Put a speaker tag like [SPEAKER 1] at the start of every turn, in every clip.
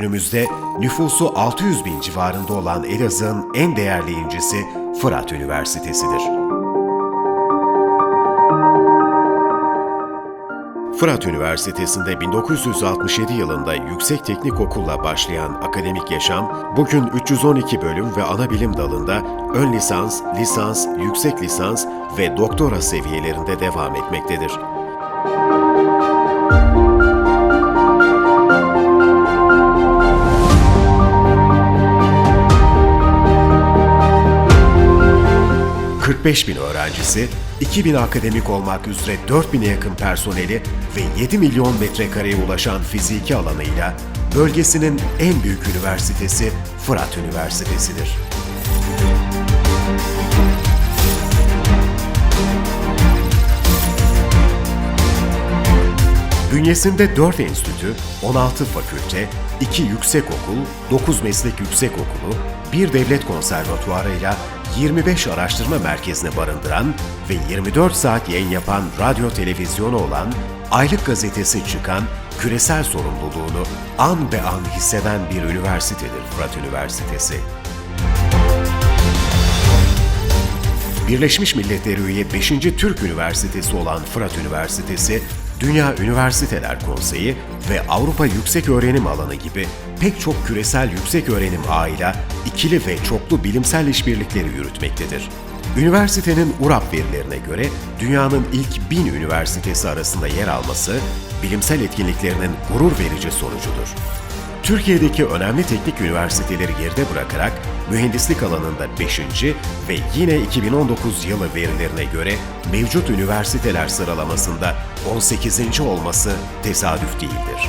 [SPEAKER 1] Günümüzde nüfusu 600 bin civarında olan Elazığ'ın en değerli incisi Fırat Üniversitesi'dir. Fırat Üniversitesi'nde 1967 yılında Yüksek Teknik Okul'la başlayan akademik yaşam, bugün 312 bölüm ve ana bilim dalında ön lisans, lisans, yüksek lisans ve doktora seviyelerinde devam etmektedir. ...45 bin öğrencisi, 2 bin akademik olmak üzere 4 bine yakın personeli ve 7 milyon metrekareye ulaşan fiziki alanıyla bölgesinin en büyük üniversitesi Fırat Üniversitesi'dir. Bünyesinde 4 enstitü, 16 fakülte, 2 yüksek okul, 9 meslek yüksek okulu, 1 devlet konservatuarıyla 25 araştırma merkezine barındıran ve 24 saat yayın yapan radyo televizyonu olan aylık gazetesi çıkan küresel sorumluluğunu an be an hisseden bir üniversitedir Fırat Üniversitesi. Birleşmiş Milletler üye 5. Türk Üniversitesi olan Fırat Üniversitesi, Dünya Üniversiteler Konseyi ve Avrupa Yüksek Öğrenim Alanı gibi pek çok küresel yüksek öğrenim ağıyla ikili ve çoklu bilimsel işbirlikleri yürütmektedir. Üniversitenin URAP verilerine göre dünyanın ilk bin üniversitesi arasında yer alması, bilimsel etkinliklerinin gurur verici sonucudur. Türkiye'deki önemli teknik üniversiteleri geride bırakarak mühendislik alanında 5. ve yine 2019 yılı verilerine göre mevcut üniversiteler sıralamasında 18. olması tesadüf değildir.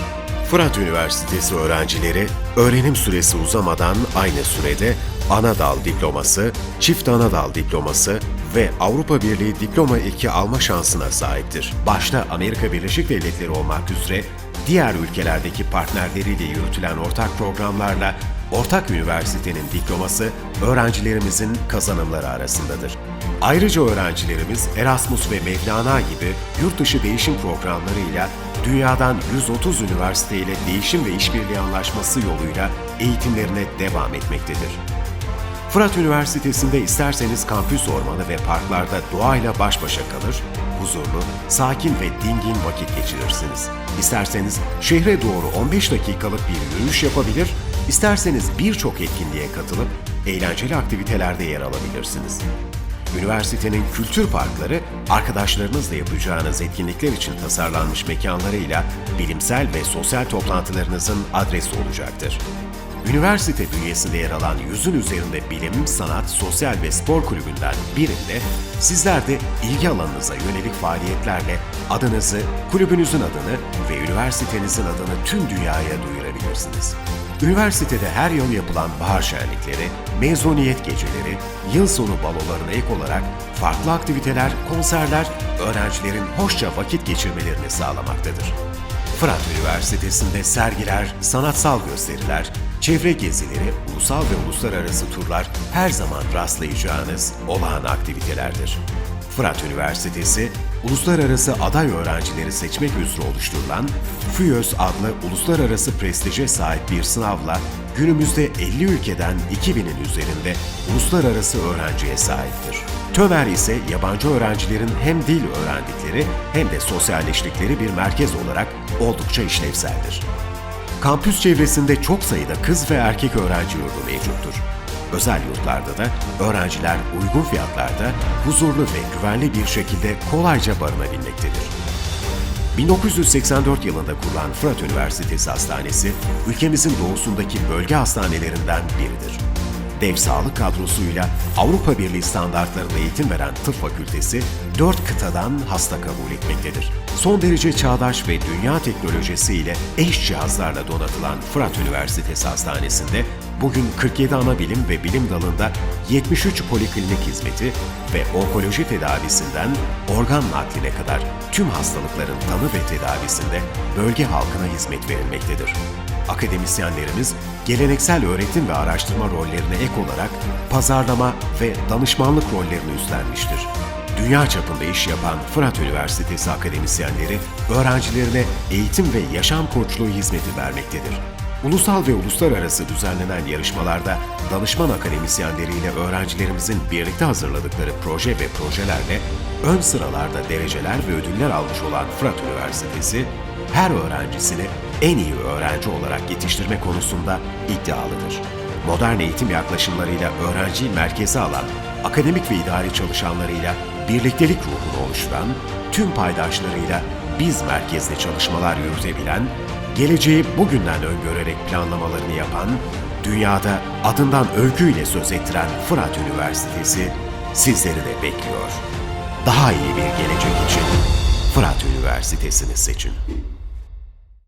[SPEAKER 1] Fırat Üniversitesi öğrencileri öğrenim süresi uzamadan aynı sürede ana dal diploması, çift ana dal diploması ve Avrupa Birliği diploma 2 alma şansına sahiptir. Başta Amerika Birleşik Devletleri olmak üzere diğer ülkelerdeki partnerleriyle yürütülen ortak programlarla ortak üniversitenin diploması öğrencilerimizin kazanımları arasındadır. Ayrıca öğrencilerimiz Erasmus ve Mevlana gibi yurt dışı değişim programlarıyla dünyadan 130 üniversite ile değişim ve işbirliği anlaşması yoluyla eğitimlerine devam etmektedir. Fırat Üniversitesi'nde isterseniz kampüs ormanı ve parklarda doğayla baş başa kalır, huzurlu, sakin ve dingin vakit geçirirsiniz. İsterseniz şehre doğru 15 dakikalık bir yürüyüş yapabilir, isterseniz birçok etkinliğe katılıp eğlenceli aktivitelerde yer alabilirsiniz. Üniversitenin kültür parkları, arkadaşlarınızla yapacağınız etkinlikler için tasarlanmış mekanlarıyla bilimsel ve sosyal toplantılarınızın adresi olacaktır. Üniversite bünyesinde yer alan yüzün üzerinde bilim, sanat, sosyal ve spor kulübünden birinde sizler de ilgi alanınıza yönelik faaliyetlerle adınızı, kulübünüzün adını ve üniversitenizin adını tüm dünyaya duyurabilirsiniz. Üniversitede her yıl yapılan bahar şenlikleri, mezuniyet geceleri, yıl sonu balolarına ek olarak farklı aktiviteler, konserler öğrencilerin hoşça vakit geçirmelerini sağlamaktadır. Fırat Üniversitesi'nde sergiler, sanatsal gösteriler, çevre gezileri, ulusal ve uluslararası turlar her zaman rastlayacağınız olağan aktivitelerdir. Fırat Üniversitesi, uluslararası aday öğrencileri seçmek üzere oluşturulan FÜYÖS adlı uluslararası prestije sahip bir sınavla günümüzde 50 ülkeden 2000'in üzerinde uluslararası öğrenciye sahiptir. TÖMER ise yabancı öğrencilerin hem dil öğrendikleri hem de sosyalleştikleri bir merkez olarak oldukça işlevseldir. Kampüs çevresinde çok sayıda kız ve erkek öğrenci yurdu mevcuttur. Özel yurtlarda da öğrenciler uygun fiyatlarda huzurlu ve güvenli bir şekilde kolayca barınabilmektedir. 1984 yılında kurulan Fırat Üniversitesi Hastanesi, ülkemizin doğusundaki bölge hastanelerinden biridir. Dev sağlık kadrosuyla Avrupa Birliği standartlarında eğitim veren tıp fakültesi, dört kıtadan hasta kabul etmektedir. Son derece çağdaş ve dünya teknolojisiyle eş cihazlarla donatılan Fırat Üniversitesi Hastanesi'nde bugün 47 ana bilim ve bilim dalında 73 poliklinik hizmeti ve onkoloji tedavisinden organ nakline kadar tüm hastalıkların tanı ve tedavisinde bölge halkına hizmet verilmektedir. Akademisyenlerimiz geleneksel öğretim ve araştırma rollerine ek olarak pazarlama ve danışmanlık rollerini üstlenmiştir. Dünya çapında iş yapan Fırat Üniversitesi akademisyenleri öğrencilerine eğitim ve yaşam koçluğu hizmeti vermektedir. Ulusal ve uluslararası düzenlenen yarışmalarda danışman akademisyenleriyle öğrencilerimizin birlikte hazırladıkları proje ve projelerle ön sıralarda dereceler ve ödüller almış olan Fırat Üniversitesi, her öğrencisini en iyi öğrenci olarak yetiştirme konusunda iddialıdır. Modern eğitim yaklaşımlarıyla öğrenciyi merkeze alan, akademik ve idari çalışanlarıyla birliktelik ruhunu oluşturan, tüm paydaşlarıyla biz merkezde çalışmalar yürütebilen, geleceği bugünden öngörerek planlamalarını yapan, dünyada adından övgüyle söz ettiren Fırat Üniversitesi sizleri de bekliyor. Daha iyi bir gelecek için Fırat Üniversitesi'ni seçin.